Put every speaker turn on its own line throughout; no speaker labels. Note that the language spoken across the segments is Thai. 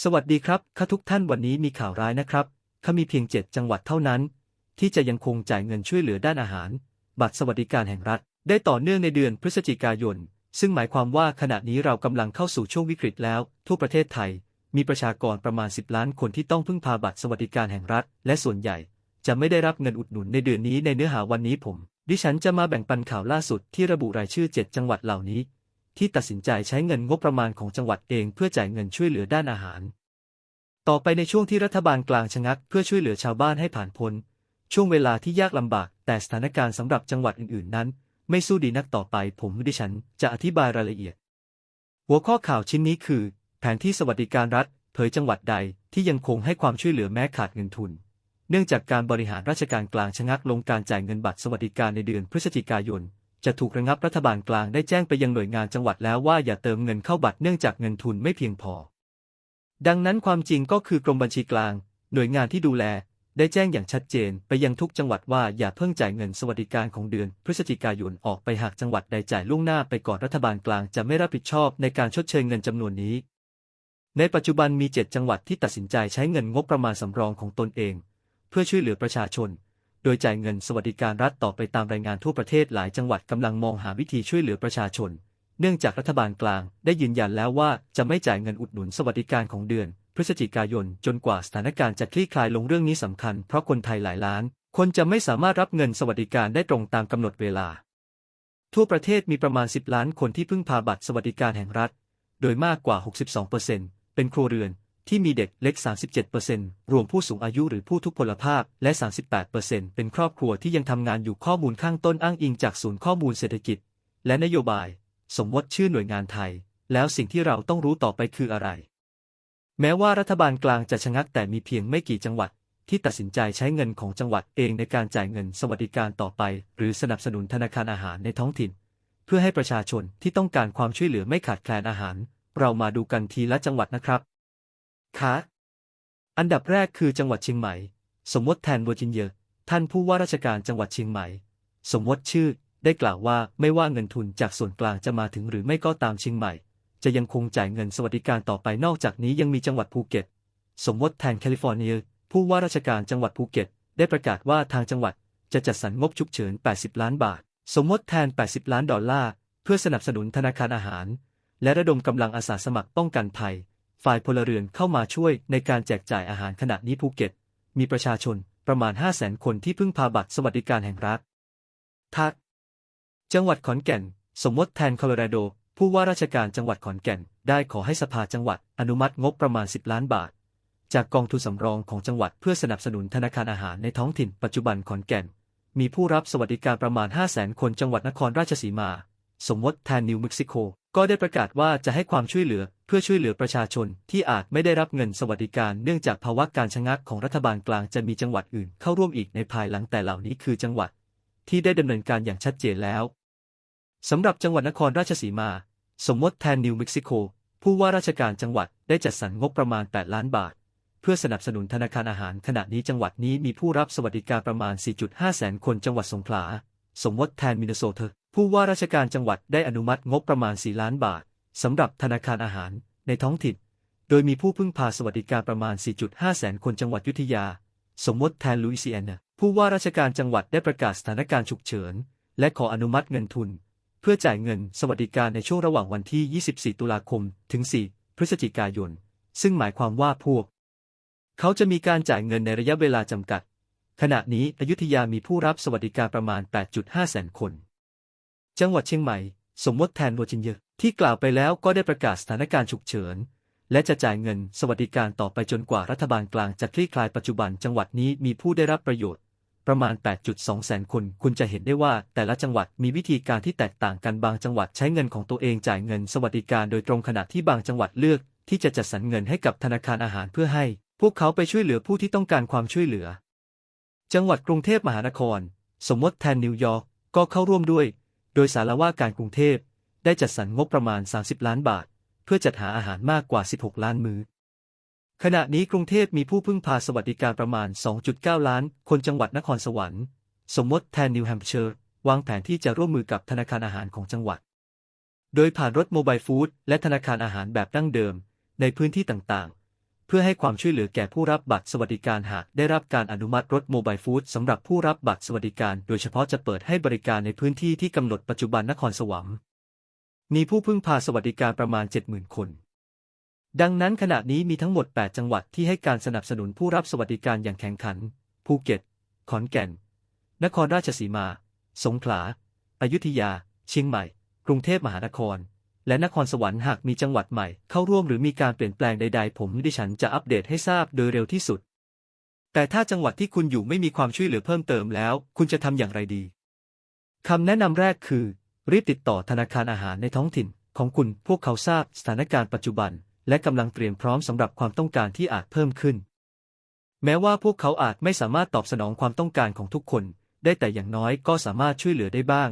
สวัสดีครับข้าทุกท่านวันนี้มีข่าวร้ายนะครับข้ามีเพียงเจ็ดจังหวัดเท่านั้น ที่จะยังคงจ่ายเงินช่วยเหลือด้านอาหาร บัตรสวัสดิการแห่งรัฐ ได้ต่อเนื่องในเดือนพฤศจิกายน ซึ่งหมายความว่าขณะนี้เรากำลังเข้าสู่ช่วงวิกฤตแล้ว ทั่วประเทศไทย มีประชากรประมาณ 10 ล้านคนที่ต้องพึ่งพาบัตรสวัสดิการแห่งรัฐ และส่วนใหญ่ จะไม่ได้รับเงินอุดหนุนในเดือนนี้ในเนื้อหาวันนี้ผม ดิฉันจะมาแบ่งปันข่าวล่าสุดที่ระบุรายชื่อ 7 จังหวัดเหล่านี้ ที่ตัดสินใจใช้เงินงบประมาณของจังหวัดเองเพื่อจ่ายเงินช่วยเหลือด้านอาหาร ต่อไปในช่วงที่รัฐบาลกลางชะงักเพื่อช่วยเหลือชาวบ้านให้ผ่านพ้น ช่วงเวลาที่ยากลำบาก แต่สถานการณ์สำหรับจังหวัดอื่นๆ นั้น ไม่สู้ดีนักต่อไป ผมดิฉันจะอธิบายรายละเอียด หัวข้อข่าวชิ้นนี้คือ แผนที่สวัสดิการรัฐ เผยจังหวัดใดที่ยังคงให้ความช่วยเหลือแม้ขาดเงินทุน เนื่องจากการบริหารราชการกลางชะงักลงการจ่ายเงินบัตรสวัสดิการในเดือนพฤศจิกายน จะถูกระงับรัฐบาลกลางได้แจ้งไปยังหน่วยงานจังหวัดแล้วว่าอย่าเติมเงินเข้าบัตรเนื่องจากเงินทุนไม่เพียงพอ ดังนั้นความจริงก็คือกรมบัญชีกลาง หน่วยงานที่ดูแล ได้แจ้งอย่างชัดเจนไปยังทุกจังหวัดว่าอย่าเพิ่งจ่ายเงินสวัสดิการของเดือน พฤศจิกายนออกไปหากจังหวัดใดจ่ายล่วงหน้าไปก่อนรัฐบาลกลางจะไม่รับผิดชอบในการชดเชยเงินจำนวนนี้ ในปัจจุบันมี 7 จังหวัดที่ตัดสินใจใช้เงินงบประมาณสำรองของตนเอง เพื่อช่วยเหลือประชาชน โดยจ่ายเงินสวัสดิการรัฐต่อไปตามรายงานทั่วประเทศหลายจังหวัดกำลังมองหาวิธีช่วยเหลือประชาชน เนื่องจากรัฐบาลกลางได้ยืนยันแล้วว่าจะไม่จ่ายเงินอุดหนุนสวัสดิการของเดือน พฤศจิกายนจนกว่าสถานการณ์จะคลี่คลายลงเรื่องนี้สำคัญเพราะคนไทยหลายล้าน คนจะไม่สามารถรับเงินสวัสดิการได้ตรงตามกำหนดเวลา ทั่วประเทศมีประมาณ 10 ล้านคนที่พึ่งพาบัตรสวัสดิการแห่งรัฐ โดยมากกว่า 62%เป็นครัวเรือน ที่มีเด็กเล็ก 37%รวมผู้สูงอายุหรือผู้ทุพพลภาพ และ 38%เป็นครอบครัวที่ยังทำงานอยู่ข้อมูลข้างต้นอ้างอิงจากศูนย์ข้อมูลเศรษฐกิจ และนโยบาย สมมติชื่อหน่วยงานไทย แล้วสิ่งที่เราต้องรู้ต่อไปคืออะไร แม้ว่ารัฐบาลกลางจะชะงักแต่มีเพียงไม่กี่จังหวัด ที่ตัดสินใจใช้เงินของจังหวัดเองในการจ่ายเงินสวัสดิการต่อไป หรือสนับสนุนธนาคารอาหารในท้องถิ่น เพื่อให้ประชาชนที่ต้องการความช่วยเหลือไม่ขาดแคลนอาหาร เรามาดูกันทีละจังหวัดนะครับ คะอันดับแรกคือจังหวัดเชียงใหม่ สมมติแทนเวอร์จิเนีย ท่านผู้ว่าราชการจังหวัดเชียงใหม่ สมมติชื่อได้กล่าวว่าไม่ว่าเงินทุนจากส่วนกลางจะมาถึงหรือไม่ก็ตามเชียงใหม่ จะยังคงจ่ายเงินสวัสดิการต่อไปนอกจากนี้ยังมีจังหวัดภูเก็ต สมมติแทนแคลิฟอร์เนีย ผู้ว่าราชการจังหวัดภูเก็ต ได้ประกาศว่าทางจังหวัดจะจัดสรรงบฉุกเฉิน 80 ล้านบาท สมมติแทน 80 ล้านดอลลาร์เพื่อสนับสนุนธนาคารอาหาร และระดมกำลังอาสาสมัครป้องกันภัย ฝ่ายพลเรือนเข้ามาช่วยในการแจกจ่ายอาหารขณะนี้ภูเก็ต มีประชาชนประมาณ 5 0 0 0 0 0คนที่พึ่งพาบัตรสวัสดิการแห่งรัฐทัก จังหวัดขอนแก่น สมมติแทนโคโลราโด ผู้ว่าราชการจังหวัดขอนแก่น ได้ขอให้สภาจังหวัดอนุมัติงบประมาณ 10 ล้านบาท จากกองทุนสำรองของจังหวัดเพื่อสนับสนุนธนาคารอาหารในท้องถิ่นปัจจุบันขอนแก่น มีผู้รับสวัสดิการประมาณ 5 0 0 0 0 0คนจังหวัดนครราชสีมา สมมติแทนนิวเม็กซิโก ก็ได้ประกาศว่าจะให้ความช่วยเหลือเพื่อช่วยเหลือประชาชนที่อาจไม่ได้รับเงินสวัสดิการเนื่องจากภาวะการชะงักของรัฐบาลกลางจะมีจังหวัดอื่นเข้าร่วมอีกในภายหลังแต่เหล่านี้คือจังหวัด ที่ได้ดำเนินการอย่างชัดเจนแล้วสำหรับจังหวัดนครราชสีมา สมมติแทนนิวเม็กซิโก ผู้ว่าราชการจังหวัดได้จัดสรรงบประมาณ 8 ล้านบาท เพื่อสนับสนุนธนาคารอาหารขณะนี้จังหวัดนี้มีผู้รับสวัสดิการประมาณ 4.5 แสนคนจังหวัดสงขลา สมมติแทนมินโซเท ผู้ว่าราชการจังหวัดได้อนุมัติงบประมาณ 4 ล้านบาทสำหรับธนาคารอาหารในท้องถิ่น โดยมีผู้พึ่งพาสวัสดิการประมาณ 4.5 แสนคนจังหวัดยุทยา สมมติแทนลุยเซียนาผู้ว่าราชการจังหวัดได้ประกาศสถานการณ์ฉุกเฉิน และขออนุมัติเงินทุน เพื่อจ่ายเงินสวัสดิการในช่วงระหว่างวันที่ 24 ตุลาคม ถึง 4 พฤศจิกายน ซึ่งหมายความว่าพวก เขาจะมีการจ่ายเงินในระยะเวลาจำกัด ขณะนี้อยุธยามีผู้รับสวัสดิการประมาณ 8.5 แสนคน จังหวัดเชียงใหม่ สมมติแทนวอร์จินียที่กล่าวไปแล้วก็ได้ประกาศสถานการณ์ฉุกเฉิน และจะจ่ายเงินสวัสดิการต่อไปจนกว่ารัฐบาลกลางจะคลี่คลายปัจจุบันจังหวัดนี้มีผู้ได้รับประโยชน์ ประมาณ 8.2 แสนคน คุณจะเห็นได้ว่าแต่ละจังหวัดมีวิธีการที่แตกต่างกันบางจังหวัดใช้เงินของตัวเองจ่ายเงินสวัสดิการโดยตรงขณะที่บางจังหวัดเลือก ที่จะจัดสรรเงินให้กับธนาคารอาหารเพื่อให้ พวกเขาไปช่วยเหลือผู้ที่ต้องการความช่วยเหลือ จังหวัดกรุงเทพมหานคร สมมติแทนนิวยอร์กก็เข้าร่วมด้วย โดยสารว่าการกรุงเทพได้จัดสรรงบประมาณ 30 ล้านบาท เพื่อจัดหาอาหารมากกว่า 16 ล้านมื้อ ขณะนี้กรุงเทพมีผู้พึ่งพาสวัสดิการประมาณ 2.9 ล้าน คนจังหวัดนครสวรรค์ สมมติแทนนิวแฮมป์เชอร์ วางแผนที่จะร่วมมือกับธนาคารอาหารของจังหวัด โดยผ่านรถโมบายฟู้ดและธนาคารอาหารแบบดั้งเดิม ในพื้นที่ต่าง พื่อให้ความช่วยเหลือแก่ผู้รับบัตรสวัสดิการหากได้รับการอนุมัติรถโมบายฟู้ดสำหรับผู้รับบัตรสวัสดิการ โดยเฉพาะจะเปิดให้บริการในพื้นที่ที่กำหนดปัจจุบันนครสวรรค์มีผู้พึ่งพาสวัสดิการประมาณ 70,000 คน ดังนั้นขณะนี้มีทั้งหมด 8 จังหวัดที่ให้การสนับสนุนผู้รับสวัสดิการอย่างแข่งขัน ภูเก็ต ขอนแก่น นครราชสีมา สงขลา อยุธยา เชียงใหม่ กรุงเทพมหานคร และนครสวรรค์หากมีจังหวัดใหม่เข้าร่วมหรือมีการเปลี่ยนแปลงใดๆ ผมดิฉันจะอัปเดตให้ทราบโดยเร็วที่สุด แต่ถ้าจังหวัดที่คุณอยู่ไม่มีความช่วยเหลือเพิ่มเติมแล้ว คุณจะทำอย่างไรดีคำแนะนำแรกคือ รีบติดต่อธนาคารอาหารในท้องถิ่น ของคุณพวกเขาทราบสถานการณ์ปัจจุบัน และกำลังเตรียมพร้อมสำหรับความต้องการที่อาจเพิ่มขึ้น แม้ว่าพวกเขาอาจไม่สามารถตอบสนองความต้องการของทุกคน ได้แต่อย่างน้อยก็สามารถช่วยเหลือได้บ้าง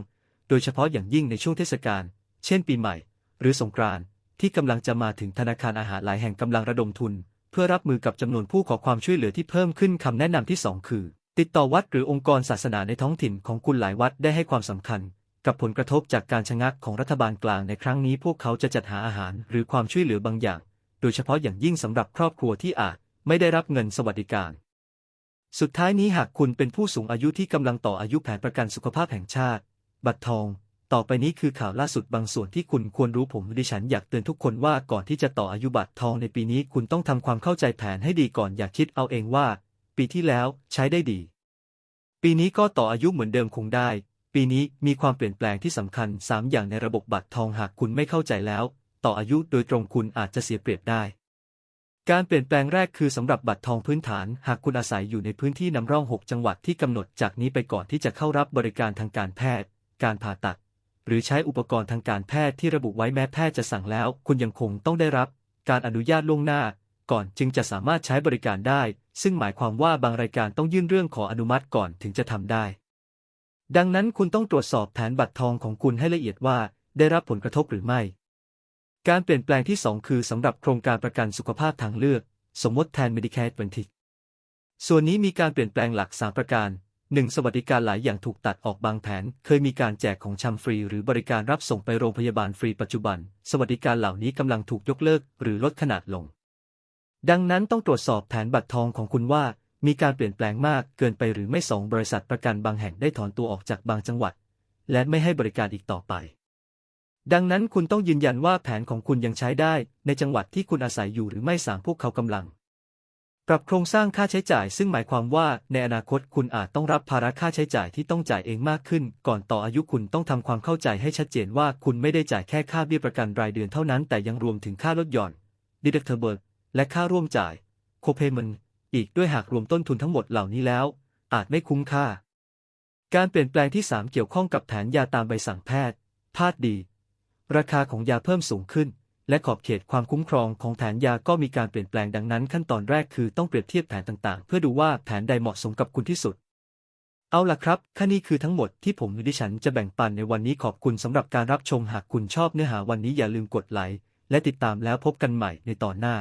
โดยเฉพาะอย่างยิ่งในช่วงเทศกาลเช่นปีใหม่ หรือสงกรานต์ที่กำลังจะมาถึงธนาคารอาหารหลายแห่งกำลังระดมทุน เพื่อรับมือกับจำนวนผู้ขอความช่วยเหลือที่เพิ่มขึ้นคำแนะนำที่สองคือ ติดต่อวัดหรือองค์กรศาสนาในท้องถิ่นของคุณหลายวัดได้ให้ความสำคัญ กับผลกระทบจากการชะงักของรัฐบาลกลางในครั้งนี้พวกเขาจะจัดหาอาหารหรือความช่วยเหลือบางอย่าง โดยเฉพาะอย่างยิ่งสำหรับครอบครัวที่อาจไม่ได้รับเงินสวัสดิการ สุดท้ายนี้หากคุณเป็นผู้สูงอายุที่กำลังต่ออายุแผนประกันสุขภาพแห่งชาติ บัตรทอง ต่อไปนี้คือข่าวล่าสุดบางส่วนที่คุณควรรู้ผมดิฉันอยากเตือนทุกคนว่าก่อนที่จะต่ออายุบัตรทองในปีนี้คุณต้องทำความเข้าใจแผนให้ดีก่อนอย่าคิดเอาเองว่า ปีที่แล้วใช้ได้ดี ปีนี้ก็ต่ออายุเหมือนเดิมคงได้ ปีนี้มีความเปลี่ยนแปลงที่สำคัญ 3 อย่างในระบบบัตรทองหากคุณไม่เข้าใจแล้ว ต่ออายุโดยตรงคุณอาจจะเสียเปรียบได้ การเปลี่ยนแปลงแรกคือสำหรับบัตรทองพื้นฐาน หากคุณอาศัยอยู่ในพื้นที่นำร่อง 6 จังหวัดที่กำหนดจากนี้ไปก่อนที่จะเข้ารับบริการทางการแพทย์ การผ่าตัด หรือใช้อุปกรณ์ทางการแพทย์ที่ระบุไว้แม้แพทย์จะสั่งแล้ว คุณยังคงต้องได้รับ การอนุญาตล่วงหน้า ก่อนจึงจะสามารถใช้บริการได้ ซึ่งหมายความว่าบางรายการต้องยื่นเรื่องขออนุมัติก่อนถึงจะทำได้ ดังนั้นคุณต้องตรวจสอบแผนบัตรทองของคุณให้ละเอียดว่า ได้รับผลกระทบหรือไม่ การเปลี่ยนแปลงที่ 2 คือสำหรับโครงการประกันสุขภาพทางเลือก สมมติแทน Medicare Advantage ส่วนนี้มีการเปลี่ยนแปลงหลัก 3 ประการ 1. สวัสดิการหลายอย่างถูกตัดออกบางแผน เคยมีการแจกของชำฟรี หรือบริการรับส่งไปโรงพยาบาลฟรีปัจจุบัน สวัสดิการเหล่านี้กำลังถูกยกเลิก หรือลดขนาดลง ดังนั้นต้องตรวจสอบแผนบัตรทองของคุณว่า มีการเปลี่ยนแปลงมากเกินไปหรือไม่สองบริษัทประกันบางแห่งได้ถอนตัวออกจากบางจังหวัด และไม่ให้บริการอีกต่อไป ดังนั้นคุณต้องยืนยันว่าแผนของคุณยังใช้ได้ ในจังหวัดที่คุณอาศัยอยู่หรือไม่สามพวกเขากำลัง ปรับโครงสร้างค่าใช้จ่าย ซึ่งหมายความว่าในอนาคตคุณอาจต้องรับภาระค่าใช้จ่ายที่ต้องจ่ายเองมากขึ้น ก่อนต่ออายุคุณต้องทำความเข้าใจให้ชัดเจนว่าคุณไม่ได้จ่ายแค่ค่าเบี้ยประกันรายเดือนเท่านั้น แต่ยังรวมถึงค่าลดหย่อน deductible และค่าร่วมจ่าย copayment อีกด้วยหากรวมต้นทุนทั้งหมดเหล่านี้แล้ว อาจไม่คุ้มค่า การเปลี่ยนแปลงที่ 3 เกี่ยวข้องกับแผนยาตามใบสั่งแพทย์พาดดี ราคาของยาเพิ่มสูงขึ้น และขอบเขตความคุ้มครองของแผนยาก็มีการเปลี่ยนแปลงดังนั้น ขั้นตอนแรกคือต้องเปรียบเทียบแผนต่างๆ เพื่อดูว่าแผนใดเหมาะสมกับคุณที่สุด เอาล่ะครับข้านี้คือทั้งหมดที่ผมหรือดิฉันจะแบ่งปันในวันนี้ขอบคุณสำหรับการรับชมหากคุณชอบเนื้อหาวันนี้อย่าลืมกดไลค์และติดตามแล้วพบกันใหม่ในตอนหน้า